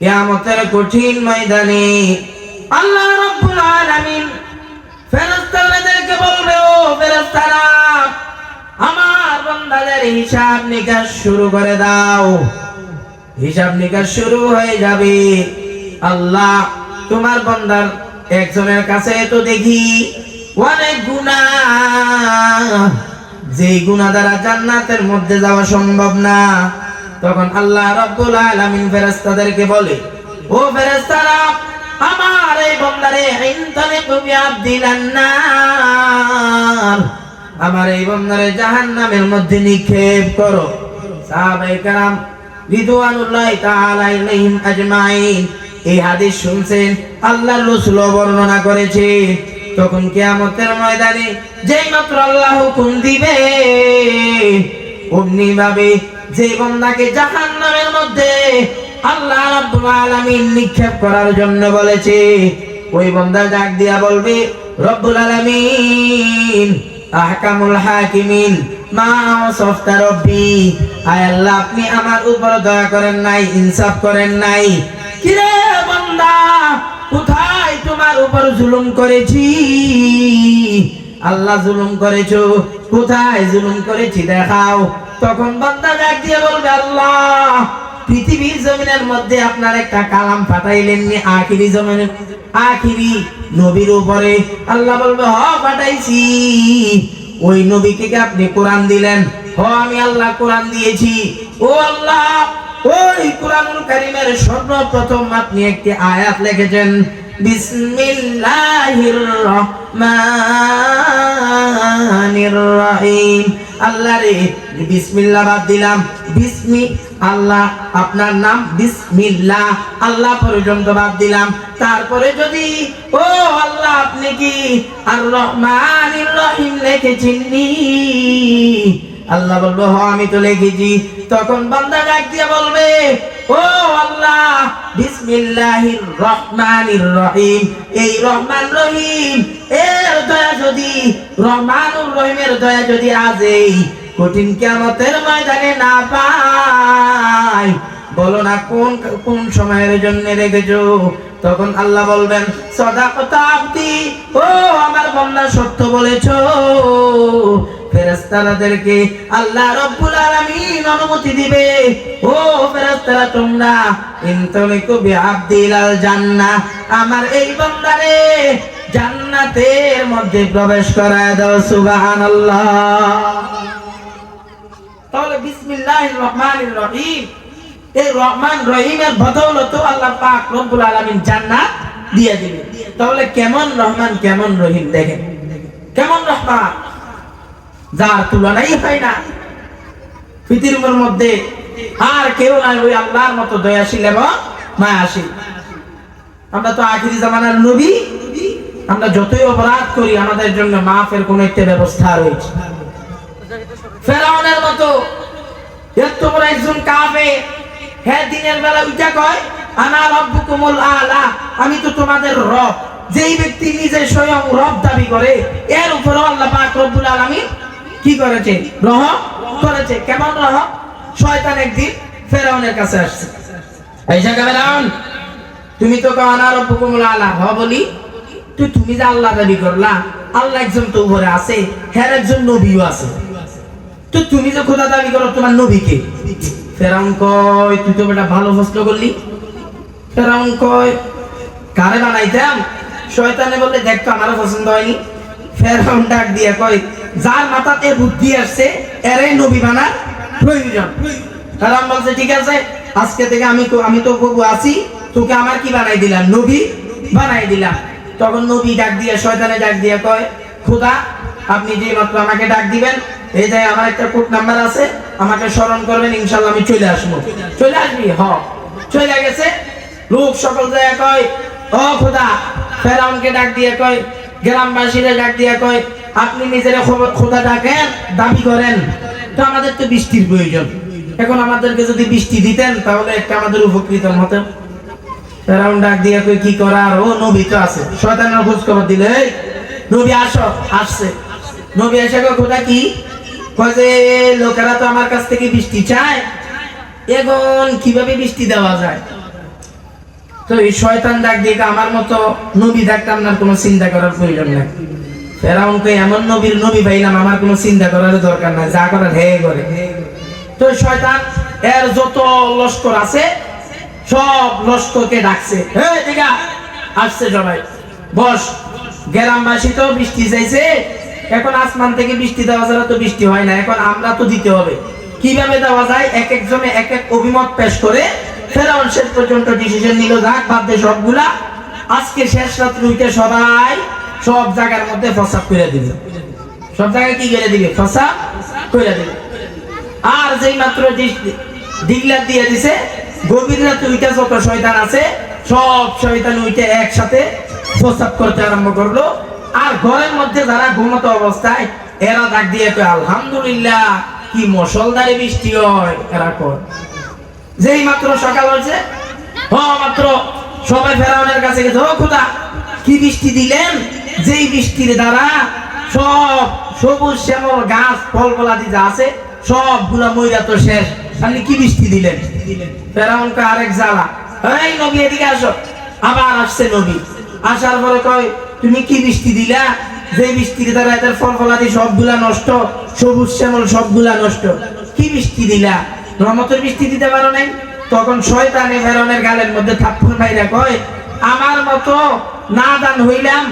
কিয়ামতের কঠিন ময়দানে আল্লাহ রাব্বুল আলামিন ফেরেশতাদেরকে বলবে, ও ফেরেশতারা, আমার বান্দাদের হিসাব নিকাশ শুরু করে দাও। হিসাব নিকাশ শুরু হয়ে যাবে। আল্লাহ তোমার বান্দার একজনের কাছে তো দেখি অনেক গুণা যে গুণা দ্বারা জান্নাতের মধ্যে যাওয়া সম্ভব না। তখন আল্লাহ রাব্বুল আলামিন ফেরেশতাদেরকে বলে ও ফেরেশতারা আমার এই বান্দারে ইনতালিকু বিআবদিলান নার আমার এই বান্দারে জাহান্নামের মধ্যে নিক্ষেপ করো সাহাবায়ে کرام রিদওয়ানুল্লাহি তাআলা আলাইহিম আজমাইন এই হাদিস শুনছেন আল্লাহর রাসূল বর্ণনা করেছে তখন কিয়ামতের ময়দানে যেই মাত্র আল্লাহ হুকুম দিবে অমনি ভাবে যে বান্দাকে জাহান্নামের মধ্যে আল্লাহ রাব্বুল আলামিন নিক্ষেপ করার জন্য বলেছে, ওই বান্দা ডাক দিয়া বলবে, রব্বুল আলামিন, আহকামুল হাকিমিন, মা রব্বি, আয় আল্লাহ, আপনি আমার উপর দয়া করেন নাই, ইনসাফ করেন নাই। কিরে বান্দা, কোথায় তোমার উপর জুলুম করেছি? আল্লাহ জুলুম করেছ, কোথায় জুলুম করেছি দেখাও। তখন বান্দা ডাক দিয়ে বলবে, আল্লাহ, পৃথিবীর জমিনের মধ্যে আপনার একটা কালাম পাঠাইলেন নি, আখিরি জমিনের আখিরি নবীর উপরে। আল্লাহ বলবে, হ পাঠাইছি ওই নবীকে আপনি কোরআন দিলেন? হ, আমি আল্লাহ কোরআন দিয়েছি। ও আল্লাহ, ওই কোরআনুল কারীমের সর্বপ্রথম আপনি একটি আয়াত লিখেছেন, বিসমিল্লাহির রহমানির রহিম। আল্লাহ রে বিসমিল্লাহ বাদ দিলাম। বিসমি, আল্লাহ, আপনার নাম বিসমিল্লাহ। আল্লাহ পর্যন্ত বাদ দিলাম। তারপরে যদি, ও আল্লাহ, আপনি কি আর রহমান রহিম লিখেছেন নি? আল্লাহ বলব হ, আমি তো লেখেছি। তখন বান্দা ডাক দিয়ে বলবে ও আল্লাহ, বিসমিল্লাহির রহমানির রহিম। এই রহমান রহিম, এর দয়া যদি, রহমানুর রহিমের দয়া যদি আজ এই কঠিন কিয়ামতের ময়দানে না পাই। বলো না, কোন কোন সময়ের জন্য রেখেছো? তখন আল্লাহ বলবেন, সদাকতা আব্দি, ও আমার বন্দা সত্য বলেছ। ফেরেশতাদেরকে আল্লাহ রব্বুল আলামিন অনুমতি দিবে। ও ফেরেশতারা, তোমরা, ইনতালিকু বিআবদিল আল জান্নাহ, আমার এই বান্দারে জান্নাতের মধ্যে প্রবেশ করায় দাও, সুবহানাল্লাহ। তাহলে বিসমিল্লাহির রহমানির রহিম। এই রহমান রহিমের বদৌলত আল্লাহ পাক রব্বুল আলামিন জান্নাত দিয়ে দিবে। তাহলে কেমন রহমান, কেমন রহিম দেখেন। কেমন রহমান? যার তুলনাই হয় না। পৃথিবীর মধ্যে আর কেউ নাই ওই আল্লাহর মতো দয়াশীল এবং মায়াশীল। আমরা তো আখিরি জামানার নবী। আমরা যতই অপরাধ করি, আমাদের জন্য মাফের কোন একটা ব্যবস্থা রয়েছে। ফেরাউনের মতো এত বড় একজন কাফে হ্যাঁ দিনের বেলা উঠা কয়, আনা রব্বুকুমুল আলা আমি তো তোমাদের রব। যেই ব্যক্তি নিজে স্বয়ং রব দাবি করে, এর উপরে আল্লাহ পাক রব্বুল আলামিন কি করেছে? রহ করেছে। কেমন রহ? শয়তান একদিন ফেরাউনের কাছে আসছে। জায়গা ফেরাউন, তুমি তো কও আনা রব্বুকুমুল আলা হ বলি। তুই তুমি যে আল্লাহ দাবি করলা, আল্লাহ একজন তো উপরে আছে হ্যাঁ একজন নবীও আছে। তো তুমি যে খোদা দাবি করো, তোমার নবীকে ফেরাউন কয়, তুই তো বেটা ভালো প্রশ্ন করলি। ফেরাউন কয়, কারে বানাইতাম? শয়তানে বললে, দেখ তো, আমারও পছন্দ হয়নি। ফেরাউন ডাক দিয়ে কয় যার মাথাতে বুদ্ধি আসছে, এরাই নবী বানার প্রয়োজন। ফেরাউন বলছে, ঠিক আছে, আজকে থেকে আমি তো আমি তো প্রভু আছি, তোকে আমার কি বানাই দিলাম? নবী বানাই দিলাম। তখন নবী ডাক দিয়ে, শয়তানে ডাক দিয়ে কয়, খোদা, আপনি যে মাত্র আমাকে ডাক দিবেন, এই যে আমার একটা কোড নাম্বার আছে, আমাকে স্মরণ করবেন, ইনশাল্লাহ আমি চলে আসব। চলে আসবি? হ। চলে গেছে। লোক সকল জায়গা কয়, ও খোদা, ফেরাউনকে ডাক দিয়ে কয় গ্রামবাসীরা ডাক দিয়া কয় আপনি নিজেরা খোদা ডাকেন দাবি করেন। তো আমাদের তো বৃষ্টির প্রয়োজন। এখন আমাদেরকে যদি বৃষ্টি দিতেন তাহলে একটা আমাদের উপকৃত ফেরাউন ডাক দিয়ে কই কি ও নবী তো আছে। খবর দিলে "এই, নবী নবী খোদা কি? কয় যে লোকেরা তো আমার কাছ থেকে বৃষ্টি চায়। এখন কীভাবে বৃষ্টি দেওয়া যায়? তো এই শয়তান ডাক দিয়ে আমার মতো নবী থাকতাম না কোনো চিন্তা করার প্রয়োজন নাই। ফেরাউনকে এমন নবীর নবী পাইলাম, আমার কোনো চিন্তা করার দরকার নাই, যা করার হে করে। তো শয়তান, এর যত লস্কর আছে, সব লস্করকে ডাকছে। হে দিঘা আসছে সবাই বস। গ্রামবাসী তো বৃষ্টি চাইছে, এখন আসমান থেকে বৃষ্টি দেওয়া ছাড়া তো বৃষ্টি হয় না, এখন আমরা তো দিতে হবে। কীভাবে দেওয়া যায়? এক একজনে এক এক অভিমত পেশ করে ফেরাউন শেষ পর্যন্ত ডিসিশন নিল দে সবগুলা। আজকে শেষ সবাই সব জায়গার মধ্যে ফসাদ করে দিবে সব জায়গায় কি করে দিবে? করে আর যেই মাত্র দিয়ে দিছে, গভীর উইটা যত শয়তান আছে, সব শয়তান উইটে একসাথে প্রস্তাব করতে আরম্ভ করল। আর ঘরের মধ্যে যারা ঘুমত অবস্থায়, এরা ডাক দিয়ে আলহামদুলিল্লাহ, কি মশলদারে বৃষ্টি হয়। এরা কয় যেই মাত্র সকাল হয়েছে, হ, মাত্র সবাই ফেরাউনের কাছে গেছে। ও খুদা, কি বৃষ্টি দিলেন? যেই বৃষ্টির দ্বারা সব সবুজ শ্যামল গাছ ফল ফলাদি যা আছে, সবগুলা মইরা তো শেষ। আপনি কি বৃষ্টি দিলেন? ফেরাউনকে আরেক জ্বালা। এই নবী, এদিকে আসো। আবার আসছে নবী। আসার পরে কয়, তুমি কি বৃষ্টি দিলা? যে বৃষ্টির দ্বারা এদের ফল ফলাদি সবগুলা নষ্ট, সবুজ শ্যামল সবগুলা নষ্ট, কি বৃষ্টি দিলা? রহমতের বৃষ্টি দিতে পারো নাই? তখন শয়তানে ফেরনের গালের মধ্যে থাপ্পড় মাইরা কয়, আমার মতো না দান হইলাম,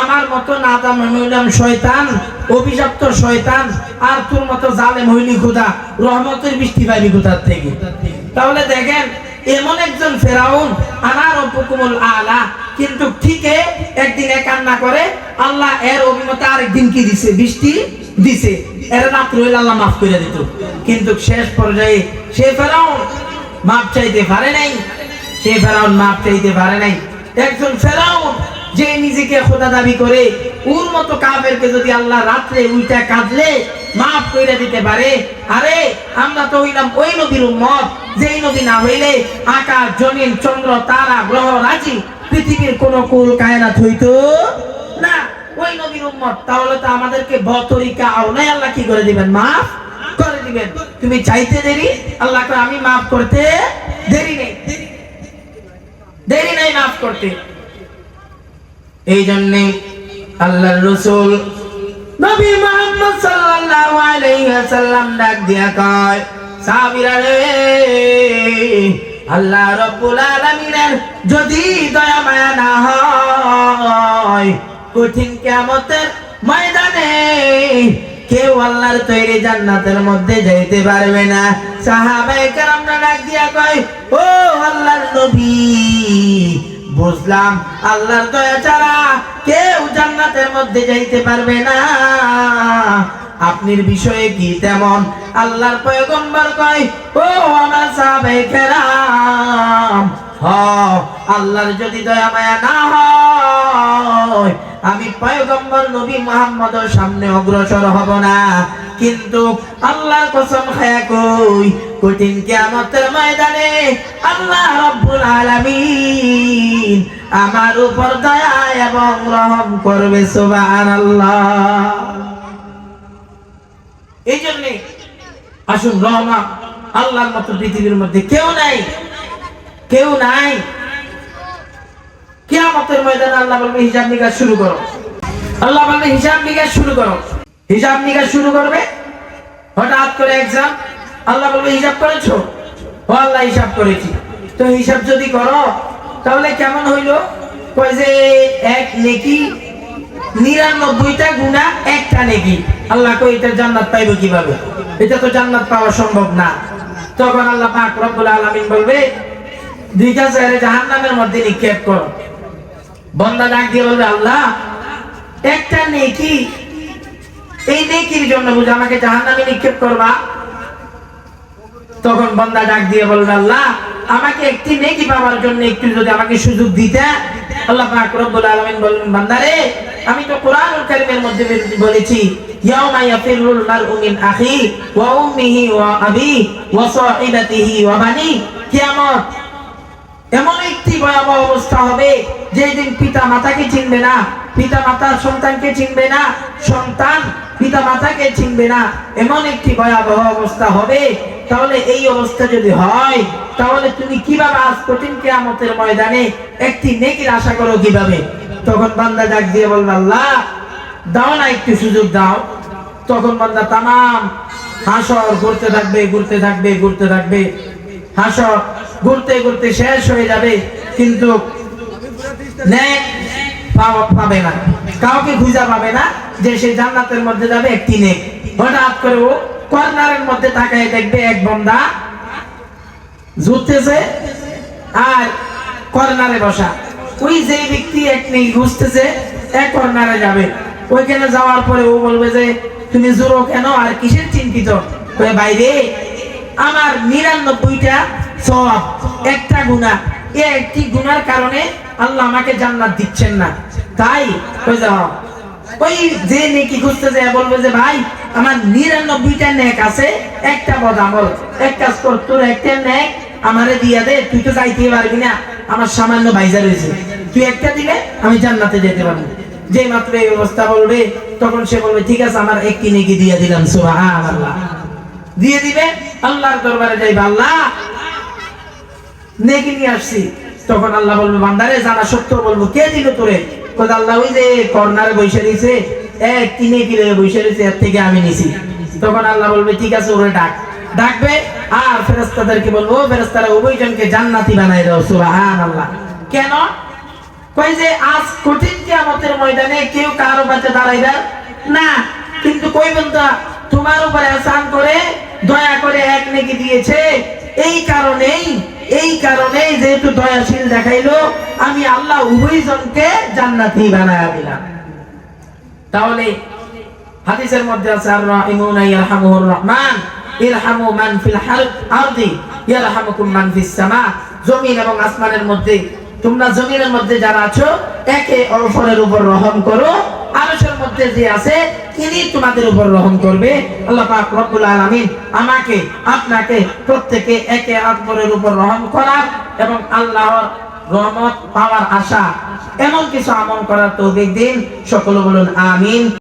আমার মতো না দান হইলাম শয়তান, অভিশপ্ত শয়তান, আর তোর মতো জালেম হইলি খুদা, রহমতের বৃষ্টি পাইবি কোথার থেকে? তাহলে দেখেন, এমন একজন ফেরাউন আনার অপুকুমুল আলা, কিন্তু ঠিকই একদিন কান্না করে, আল্লাহ এর অভিমতে আরেকদিন কি দিছে? বৃষ্টি দিছে। এর রাত্র হইলে আল্লাহ মাফ করে দিত। কিন্তু শেষ পর্যায়ে সে ফেরাউন মাপ চাইতে পারে নাই। সে ফেরাউন মাপ চাইতে পারে নাই। একজন ফেরাউন যে নিজেকে খোদা দাবি করে, ওর মতো কাফেরকে যদি আল্লাহ রাত্রে উল্টা কাঁদলে মাফ করে দিতে পারে, আরে আমরা তো হইলাম ওই নবীর উম্মত। যেই নবী না হইলে আকাশ, জমিন, চন্দ্র, তারা, গ্রহ, রাজি, পৃথিবীর কোন কুল, কায়নাত হইতো না। ওই নবীর উম্মত, তাহলে তো আমাদেরকে বতরিকা আওলাই আল্লাহ কি করে দিবেন? মাফ করে দিবেন। তুমি চাইতে দেরি? আল্লাহ কয়, আমি মাফ করতে দেরি নেই। দেরি নেই মাফ করতে। এই জন্যে আল্লাহর রসুল নবী মুহাম্মদ সাল্লাল্লাহু আলাইহি ওয়াসাল্লাম ডাক দিয়া কয়, সাহাবীরা রে, আল্লাহ রাব্বুল আলামিনের যদি দয়া মায়া না হয় কঠিন কিয়ামতের ময়দানে কেউ আল্লাহর তৈরি জান্নাতের মধ্যে যাইতে পারবে না। সাহাবায়ে কেরামরা দিয়া কয়, ও আল্লাহর নবী, বুঝলাম আল্লাহর দয়া ছাড়া কেউ জান্নাতের মধ্যে যাইতে পারবে না। আপনার বিষয়ে কি তেমন? আল্লাহর পয়গম্বর কয়, ও আমার সাহাবায়ে কেরাম হ আল্লাহর যদি দয়া মায়া না হয় আমি পয়গম্বর নবী মুহাম্মদের সামনে অগ্রসর হব না। কিন্তু আল্লাহর কসম খায়া কই, কঠিন কিয়ামতের ময়দানে আল্লাহ রাব্বুল আলামিন আমার উপর দয়া এবং রহম করবে, সুবহানাল্লাহ। এই জন্যে আসুন রহমা আল্লাহর মতো পৃথিবীর মধ্যে কেউ নাই কেউ নাই কিয়ামতের ময়দানে আল্লাহ বলবে, হিসাব নিকাশ শুরু করো। আল্লাহ বলবে, হিসাব নিকাশ শুরু করো। হিসাব নিকাশ শুরু করবে? হঠাৎ করে এক্সাম আল্লাহ বলবে, হিসাব করেছ? ও আল্লাহ, হিসাব করেছি। তো হিসাব যদি করো, তাহলে কেমন হইল? কয় যে, এক নেকি, নিরানব্বইটা গুণা একটা নেকি। আল্লাহ কই এটা জান্নাত পাইবো কীভাবে? এটা তো জান্নাত পাওয়া সম্ভব না। তখন আল্লাহ পাক রব্বুল আলামিন বলবে, দুইটা জাহান্নামের মধ্যে নিক্ষেপ করো। বন্দা ডাক দিয়ে বলবে, আল্লাহ, একটা নেকি। এই নেকির জন্য বুঝে আমাকে জাহান্নামে নিক্ষেপ করবা। তখন বন্দা ডাক দিয়ে বলবে, আল্লাহ, আমাকে একটি নেকি পাওয়ার জন্য একটু যদি আমাকে সুযোগ দিতে। আল্লাহ বান্দারে আমি তো কোরআনুল কারীমের মধ্যে বলেছি, ইয়াউমা আখি বানি এমন একটি ভয়াবহ অবস্থা হবে, যেই দিন পিতা মাতাকে চিনবে না পিতা মাতা সন্তানকে চিনবে না, সন্তান পিতা মাতাকে চিনবে না। এমন একটি ভয়াবহ অবস্থা হবে, তাহলে এই অবস্থা যদি হয়, তাহলে তুমি কীভাবে আজ কঠিন কেয়ামতের ময়দানে একটি নেকির আশা করো কীভাবে? তখন বান্দা ডাক দিয়ে বলবে, আল্লাহ, দাও না একটু সুযোগ দাও। তখন বান্দা তামাম হাসর ঘুরতে থাকবে ঘুরতে থাকবে ঘুরতে থাকবে। হাসর ঘুরতে ঘুরতে শেষ হয়ে যাবে, কিন্তু পাবে না। কাউকে খুঁজা পাবে না যে সে জান্নাতের মধ্যে যাবে, একটি নেক। হঠাৎ করে ও কর্নারের মধ্যে তাকায় দেখবে এক বন্দা ঝুরতেছে আর কর্নারে বসা। ওই যে ব্যক্তি এক নেই ঘুরতেছে, এক কর্নারে যাবে। ওইখানে যাওয়ার পরে ও বলবে যে, তুমি জোরো কেন? আর কিসের চিন্তিত? বাইরে আমার নিরানব্বইটা সব একটা গুণা একটি গুনার কারণে আল্লাহ আমাকে জান্নাত দিচ্ছেন না। তাই ওই যে নেকি খুঁজতে যায়, বলবে যে, ভাই, আমার নিরানব্বইটা নেক আছে, একটা এক কাজ কর, তোর একটা নেক আমারে দে, তুই তো পারবি না, আমার সামান্য ভাইজা রয়েছে। তুই একটা দিলে আমি জান্নাতে যেতে পারব। যে মাত্র এই অবস্থা বলবে, তখন সে বলবে, ঠিক আছে, আমার একটি নেকি দিয়ে দিলাম, সুবহানাল্লাহ। দিয়ে দিবে, আল্লাহর দরবারে যাইবে, আল্লাহ নেকি নিয়ে আসছি। তখন আল্লাহ বলবে, বান্দারে, জানা সত্য বলব। কে দিল তোরে? আল্লাহ ওই যে কর্নারে বসে দিয়েছে এক তিনে কিলো বসে দিয়েছে এর থেকে আমি নিছি। তখন আল্লাহ বলবে, ঠিক আছে, ওরে ডাক। ডাকবে, আর ফেরেস্তাদেরকে বলব ফেরেস্তারা উভয়জনকে জান্নাতি বানাই দাও, সুবহানাল্লাহ। কেন? কই যে, আজ কঠিন কিয়ামতের ময়দানে কেউ কারও কাছে দাঁড়াইবে না। কিন্তু কই বলতা তোমার উপরে আসান করে, দয়া করে এক নেকি দিয়েছে। এই কারণেই এই কারণে যেহেতু দয়াশীল দেখাইলো, আমি আল্লাহ উভয় উভয়জনকে জান্নাতি বানায়া দিলাম। তাহলে হাদিসের মধ্যে আছে আর রাহিমুনা ইয়ারহামুহুর রহমান, ইরহামু মান ফিল আরদি ইয়ারহামুকুম মান ফিস সামা। জমিন এবং আসমানের মধ্যে তোমরা জমিনের মধ্যে যারা আছো, একে অপরের উপর রহম করো। আরশের মধ্যে যে আছে, তিনি তোমাদের উপর রহম করবে। আল্লাহ রব্বুল আমাকে, আপনাকে প্রত্যেকে একে অপরের উপর রহম করার এবং আল্লাহর রহমত পাওয়ার আশা। এমন কিছু আমল করার তৌফিক দিন। সকলে বলুন, আমিন।